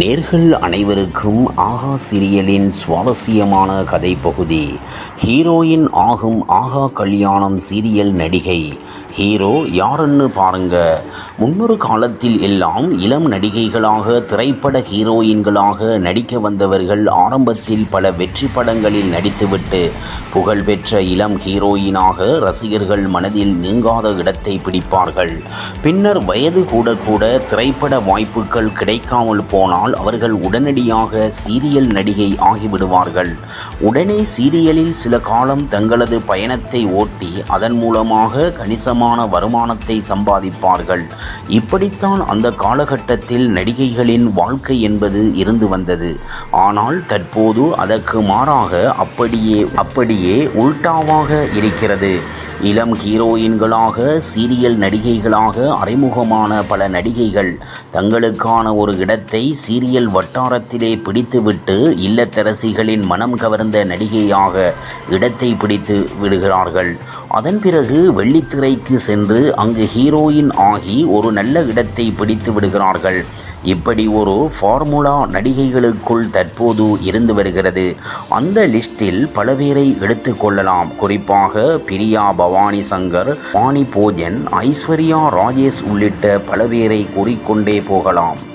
நேர்கள் அனைவருக்கும் ஆகா சீரியலின் சுவாரஸ்யமான கதை பகுதி ஹீரோயின் ஆகும் ஆகா கல்யாணம் சீரியல் நடிகை. ஹீரோ யாருன்னு பாருங்க. முன்னொரு காலத்தில் எல்லாம் இளம் நடிகைகளாக திரைப்பட ஹீரோயின்களாக நடிக்க வந்தவர்கள் ஆரம்பத்தில் பல வெற்றி படங்களில் நடித்துவிட்டு புகழ்பெற்ற இளம் ஹீரோயினாக ரசிகர்கள் மனதில் நீங்காத இடத்தை பிடிப்பார்கள். பின்னர் வயது கூட கூட திரைப்பட வாய்ப்புகள் கிடைக்காமல் போனால் அவர்கள் உடனடியாக சீரியல் நடிகை ஆகிவிடுவார்கள். உடனே சீரியலில் சில காலம் தங்களது பயணத்தை ஓட்டி அதன் மூலமாக கணிசமான வருமானத்தை சம்பாதிப்பார்கள். இப்படித்தான் அந்த காலகட்டத்தில் நடிகைகளின் வாழ்க்கை என்பது இருந்து வந்தது. ஆனால் தற்போது அதற்கு மாறாக அப்படியே அப்படியே உல்டாவாக இருக்கிறது. இளம் ஹீரோயின்களாக சீரியல் நடிகைகளாக அறிமுகமான பல நடிகைகள் தங்களுக்கான ஒரு இடத்தை சீரியல் வட்டாரத்திலே பிடித்துவிட்டு இல்லத்தரசிகளின் மனம் கவர்ந்த நடிகையாக இடத்தை பிடித்து விடுகிறார்கள். அதன் பிறகு வெள்ளித்திரைக்கு சென்று அங்கு ஹீரோயின் ஆகி ஒரு நல்ல இடத்தை பிடித்து விடுகிறார்கள். இப்படி ஒரு ஃபார்முலா நடிகைகளுக்குள் தற்போது இருந்து வருகிறது. அந்த லிஸ்டில் பல பேரை எடுத்துக்கொள்ளலாம் குறிப்பாக பிரியா பவானி சங்கர் வாணி போஜன் ஐஸ்வர்யா ராஜேஷ் உள்ளிட்ட பல பேரை கூறிக்கொண்டே போகலாம்.